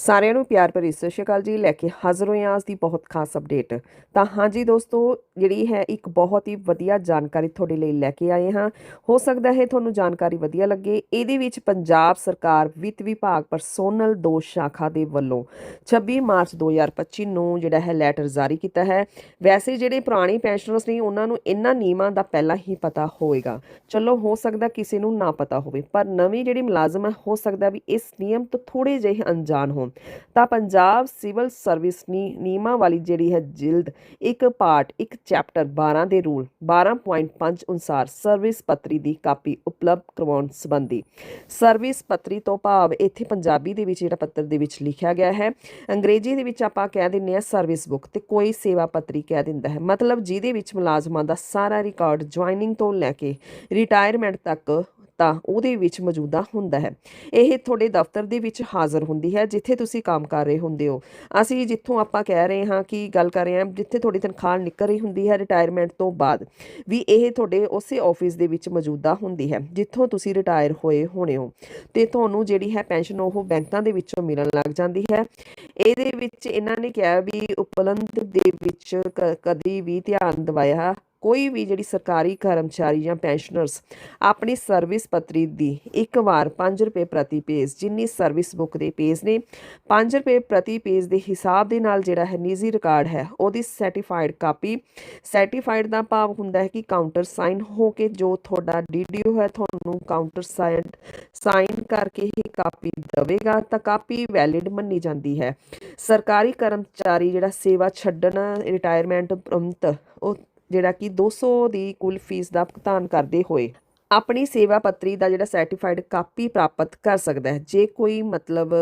ਸਾਰਿਆਂ ਨੂੰ ਪਿਆਰ ਭਰੀ ਸਤਿ ਸ਼੍ਰੀ ਅਕਾਲ ਜੀ। ਲੈ ਕੇ ਹਾਜ਼ਰ ਹੋਏ ਹਾਂ ਅੱਜ ਦੀ ਬਹੁਤ ਖਾਸ ਅਪਡੇਟ ਤਾਂ ਹਾਂਜੀ ਦੋਸਤੋ, ਜਿਹੜੀ ਹੈ ਇੱਕ ਬਹੁਤ ਹੀ ਵਧੀਆ ਜਾਣਕਾਰੀ ਤੁਹਾਡੇ ਲਈ ਲੈ ਕੇ ਆਏ ਹਾਂ। ਹੋ ਸਕਦਾ ਹੈ ਤੁਹਾਨੂੰ ਜਾਣਕਾਰੀ ਵਧੀਆ ਲੱਗੇ। ਇਹਦੇ ਵਿੱਚ ਪੰਜਾਬ ਸਰਕਾਰ ਵਿੱਤ ਵਿਭਾਗ ਪਰਸੋਨਲ ਦੋਸ਼ ਸ਼ਾਖਾ ਦੇ ਵੱਲੋਂ 26 ਮਾਰਚ 2025 ਨੂੰ ਜਿਹੜਾ ਹੈ ਲੈਟਰ ਜਾਰੀ ਕੀਤਾ ਹੈ। ਵੈਸੇ ਜਿਹੜੇ ਪੁਰਾਣੇ ਪੈਨਸ਼ਨਰਸ ਨੇ, ਉਹਨਾਂ ਨੂੰ ਇਹਨਾਂ ਨਿਯਮਾਂ ਦਾ ਪਹਿਲਾਂ ਹੀ ਪਤਾ ਹੋਵੇਗਾ। ਚਲੋ, ਹੋ ਸਕਦਾ ਕਿਸੇ ਨੂੰ ਨਾ ਪਤਾ ਹੋਵੇ, ਪਰ ਨਵੀਂ ਜਿਹੜੀ ਮੁਲਾਜ਼ਮ ਹੈ, ਹੋ ਸਕਦਾ ਵੀ ਇਸ ਨਿਯਮ ਤੋਂ ਥੋੜੇ ਜਿਹੇ ਅਣਜਾਣ ਹੋਣ। ਤਾਂ ਪੰਜਾਬ ਸਿਵਲ ਸਰਵਿਸ ਨੀ- ਨਿਯਮਾਂ ਵਾਲੀ ਜਿਹੜੀ ਹੈ ਜਿਲਦ, ਇੱਕ ਪਾਰਟ ਇੱਕ ਚੈਪਟਰ 12 ਦੇ ਰੂਲ 12.5 ਅਨੁਸਾਰ ਸਰਵਿਸ ਪੱਤਰੀ ਦੀ ਕਾਪੀ ਉਪਲਬਧ ਕਰਵਾਉਣ ਸੰਬੰਧੀ। ਸਰਵਿਸ ਪੱਤਰੀ ਤੋਂ ਭਾਵ ਇੱਥੇ ਪੰਜਾਬੀ ਦੇ ਵਿੱਚ ਜਿਹੜਾ ਪੱਤਰ ਦੇ ਵਿੱਚ ਲਿਖਿਆ ਗਿਆ ਹੈ, ਅੰਗਰੇਜ਼ੀ ਦੇ ਵਿੱਚ ਆਪਾਂ ਕਹਿ ਦਿੰਨੇ ਆ ਸਰਵਿਸ ਬੁੱਕ ਤੇ ਕੋਈ ਸੇਵਾ ਪੱਤਰੀ ਕਹਿ ਦਿੰਦਾ ਹੈ। ਮਤਲਬ ਜਿਹਦੇ ਵਿੱਚ ਮੁਲਾਜ਼ਮਾਂ ਦਾ ਸਾਰਾ ਰਿਕਾਰਡ ਜੁਆਇਨਿੰਗ ਤੋਂ ਲੈ ਕੇ ਰਿਟਾਇਰਮੈਂਟ ਤੱਕ ਤਾਂ ਉਹਦੇ ਵਿੱਚ ਮੌਜੂਦਾ ਹੁੰਦਾ ਹੈ। ਇਹ ਤੁਹਾਡੇ ਦਫ਼ਤਰ ਦੇ ਵਿੱਚ ਹਾਜ਼ਰ ਹੁੰਦੀ ਹੈ, ਜਿੱਥੇ ਤੁਸੀਂ ਕੰਮ ਕਰ ਰਹੇ ਹੁੰਦੇ ਹੋ। ਅਸੀਂ ਜਿੱਥੋਂ ਆਪਾਂ ਕਹਿ ਰਹੇ ਹਾਂ ਕਿ ਗੱਲ ਕਰ ਰਹੇ ਹਾਂ, ਜਿੱਥੇ ਤੁਹਾਡੀ ਤਨਖਾਹ ਨਿਕਲ ਰਹੀ ਹੁੰਦੀ ਹੈ ਰਿਟਾਇਰਮੈਂਟ ਤੋਂ ਬਾਅਦ, ਵੀ ਇਹ ਤੁਹਾਡੇ ਉਸੇ ਆਫਿਸ ਦੇ ਵਿੱਚ ਮੌਜੂਦਾ ਹੁੰਦੀ ਹੈ, ਜਿੱਥੋਂ ਤੁਸੀਂ ਰਿਟਾਇਰ ਹੋਏ ਹੋਣੇ ਹੋ। ਤੇ ਤੁਹਾਨੂੰ ਜਿਹੜੀ ਹੈ ਪੈਨਸ਼ਨ ਉਹ ਬੈਂਕਾਂ ਦੇ ਵਿੱਚੋਂ ਮਿਲਣ ਲੱਗ ਜਾਂਦੀ ਹੈ। ਇਹਦੇ ਵਿੱਚ ਇਹਨਾਂ ਨੇ ਕਿਹਾ ਵੀ ਉਪਲੰਧ ਦੇ ਵਿੱਚ ਕ- ਕਦੀ ਵੀ ਧਿਆਨ ਦਿਵਾਇਆ ਕੋਈ ਵੀ ਜਿਹੜੀ ਸਰਕਾਰੀ ਕਰਮਚਾਰੀ ਜਾਂ ਪੈਨਸ਼ਨਰਸ ਆਪਣੀ ਸਰਵਿਸ ਪੱਤਰੀ ਦੀ ਇੱਕ ਵਾਰ 5 ਰੁਪਏ ਪ੍ਰਤੀ ਪੇਜ, ਜਿੰਨੀ ਸਰਵਿਸ ਬੁੱਕ ਦੇ ਪੇਜ ਨੇ 5 ਰੁਪਏ ਪ੍ਰਤੀ ਪੇਜ ਦੇ ਹਿਸਾਬ ਦੇ ਨਾਲ ਜਿਹੜਾ ਹੈ ਨਿੱਜੀ ਰਿਕਾਰਡ ਹੈ, ਉਹਦੀ ਸਰਟੀਫਾਈਡ ਕਾਪੀ ਸਰਟੀਫਾਈਡ ਦਾ ਭਾਵ ਹੁੰਦਾ ਹੈ ਕਿ ਕਾਊਂਟਰ ਸਾਈਨ ਹੋ ਕੇ ਜੋ ਤੁਹਾਡਾ ਡੀਡੀਓ ਹੈ, ਤੁਹਾਨੂੰ ਕਾਊਂਟਰ ਸਾਈਨ ਸਾਈਨ ਕਰਕੇ ਹੀ ਕਾਪੀ ਦੇਵੇਗਾ, ਤਾਂ ਕਾਪੀ ਵੈਲਿਡ ਮੰਨੀ ਜਾਂਦੀ ਹੈ। ਸਰਕਾਰੀ ਕਰਮਚਾਰੀ ਜਿਹੜਾ ਸੇਵਾ ਛੱਡਣ ਰਿਟਾਇਰਮੈਂਟ ਉਪਰੰਤ, ਉਹ ਜਿਹੜਾ ਕਿ 200 ਦੀ ਕੁੱਲ ਫੀਸ ਦਾ ਭੁਗਤਾਨ ਕਰਦੇ ਹੋਏ। ਆਪਣੀ ਸੇਵਾ ਪੱਤਰੀ ਦਾ ਜਿਹੜਾ ਸਰਟੀਫਾਈਡ ਕਾਪੀ ਪ੍ਰਾਪਤ ਕਰ ਸਕਦਾ ਹੈ। ਜੇ ਕੋਈ ਮਤਲਬ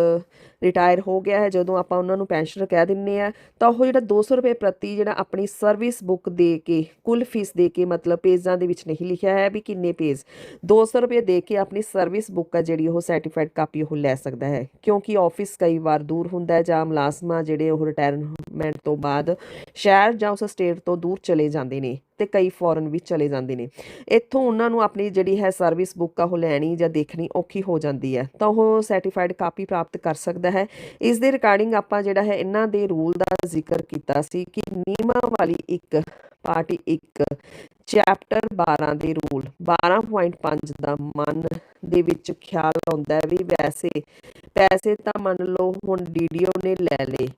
ਰਿਟਾਇਰ ਹੋ ਗਿਆ ਹੈ, ਜਦੋਂ ਆਪਾਂ ਉਹਨਾਂ ਨੂੰ ਪੈਨਸ਼ਨ ਕਹਿ ਦਿੰਨੇ ਆ, ਤਾਂ ਉਹ ਜਿਹੜਾ 200 ਰੁਪਏ ਪ੍ਰਤੀ ਜਿਹੜਾ ਆਪਣੀ ਸਰਵਿਸ ਬੁੱਕ ਦੇ ਕੇ, ਕੁੱਲ ਫੀਸ ਦੇ ਕੇ ਮਤਲਬ ਪੇਜਾਂ ਦੇ ਵਿੱਚ ਨਹੀਂ ਲਿਖਿਆ ਹੈ ਵੀ ਕਿੰਨੇ ਪੇਜ 200 ਰੁਪਏ ਦੇ ਕੇ ਆਪਣੀ ਸਰਵਿਸ ਬੁੱਕ ਆ ਜਿਹੜੀ ਉਹ ਸਰਟੀਫਾਈਡ ਕਾਪੀ ਉਹ ਲੈ ਸਕਦਾ ਹੈ। ਕਿਉਂਕਿ ਆਫਿਸ ਕਈ ਵਾਰ ਦੂਰ ਹੁੰਦਾ ਹੈ ਜਾਂ ਮੁਲਾਜ਼ਮਾਂ ਜਿਹੜੇ ਉਹ ਰਿਟਾਇਰਮੈਂਟ ਤੋਂ ਬਾਅਦ ਸ਼ਹਿਰ ਜਾਂ ਉਸ ਸਟੇਟ ਤੋਂ ਦੂਰ ਚਲੇ ਜਾਂਦੇ ਨੇ। ਤੇ ਕਈ ਫੋਰਨ ਵੀ ਚਲੇ ਜਾਂਦੇ ਨੇ। ਇੱਥੋਂ ਉਹਨਾਂ ਨੂੰ ਆਪਣੀ ਜਿਹੜੀ ਹੈ ਸਰਵਿਸ ਬੁੱਕ ਆ, ਉਹ ਲੈਣੀ ਜਾਂ ਦੇਖਣੀ ਔਖੀ ਹੋ ਜਾਂਦੀ ਹੈ। ਤਾਂ ਉਹ ਸਰਟੀਫਾਈਡ ਕਾਪੀ ਪ੍ਰਾਪਤ ਕਰ ਸਕਦਾ ਹੈ। ਇਸ ਦੇ ਰਿਗਾਰਡਿੰਗ ਆਪਾਂ ਜਿਹੜਾ ਹੈ, ਇਹਨਾਂ ਦੇ ਰੂਲ ਦਾ ਜ਼ਿਕਰ ਕੀਤਾ ਸੀ ਕਿ ਨਿਯਮਾਂ ਵਾਲੀ ਇੱਕ, ਪਾਰਟੀ ਇੱਕ ਚੈਪਟਰ 12 ਦੇ ਰੂਲ 12.5 ਦਾ ਮਨ ਦੇ ਵਿੱਚ ਖਿਆਲ ਆਉਂਦਾ ਵੀ ਵੈਸੇ ਪੈਸੇ ਤਾਂ ਮੰਨ ਲਓ ਹੁਣ ਡੀਡੀਓ ਨੇ ਲੈ ਲਏ।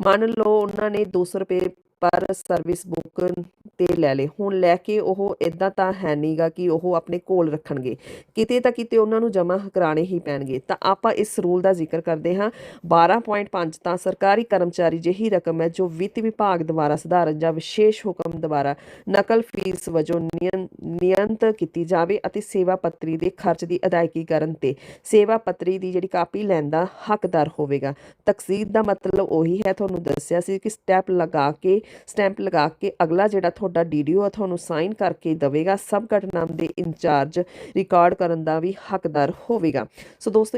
ਮੰਨ ਲਓ ਉਹਨਾਂ ਨੇ 200 ਰੁਪਏ ਪਰ ਸਰਵਿਸ ਬੁੱਕ ਤੇ ਲੈ ਲਏ। ਹੁਣ ਲੈ ਕੇ ਉਹ ਇਦਾਂ ਤਾਂ ਹੈ ਨਹੀਂਗਾ ਕਿ ਉਹ ਆਪਣੇ ਕੋਲ ਰੱਖਣਗੇ। ਕਿਤੇ ਤਾਂ ਕਿਤੇ ਉਹਨਾਂ ਨੂੰ ਜਮ੍ਹਾਂ ਕਰਾਣੇ ਹੀ ਪੈਣਗੇ। ਤਾਂ ਆਪਾਂ ਇਸ ਰੂਲ ਦਾ ਜ਼ਿਕਰ ਕਰਦੇ ਹਾਂ। 12.5 ਤਾਂ ਸਰਕਾਰੀ ਕਰਮਚਾਰੀ ਜਿਹੀ ਰਕਮ ਹੈ ਜੋ ਵਿੱਤ ਵਿਭਾਗ ਦੁਆਰਾ ਸਧਾਰਨ ਜਾਂ ਵਿਸ਼ੇਸ਼ ਹੁਕਮ ਦੁਆਰਾ ਨਕਲ ਫੀਸ ਵਜੋਂ ਨਿਯੰ- ਨਿਯੰਤ ਕੀਤੀ ਜਾਵੇ ਅਤੇ ਸੇਵਾ ਪੱਤਰੀ ਦੇ ਖਰਚ ਦੀ ਅਦਾਇਗੀ ਕਰਨ ਤੇ ਸੇਵਾ ਪੱਤਰੀ ਦੀ ਜਿਹੜੀ ਕਾਪੀ ਲੈਣ ਦਾ ਹੱਕਦਾਰ ਹੋਵੇਗਾ। ਤਕਸੀਦ ਦਾ ਮਤਲਬ ਉਹੀ ਹੈ। ਤੁਹਾਨੂੰ ਦੱਸਿਆ ਸੀ ਕਿ ਸਟੈਪ ਲਗਾ ਕੇ ਸਟੈਂਪ ਲਗਾ ਕੇ ਅਗਲਾ ਜਿਹੜਾ ਤੁਹਾਡਾ ਡੀਡੀਓ ਆ ਤੁਹਾਨੂੰ ਸਾਈਨ ਕਰਕੇ ਦੇਵੇਗਾ। ਸਬ ਘਟਨਾਮ ਦੇ ਇੰਚਾਰਜ ਰਿਕਾਰਡ ਕਰਨ ਦਾ ਵੀ ਹੱਕਦਾਰ ਹੋਵੇਗਾ। ਸੋ ਦੋਸਤੋ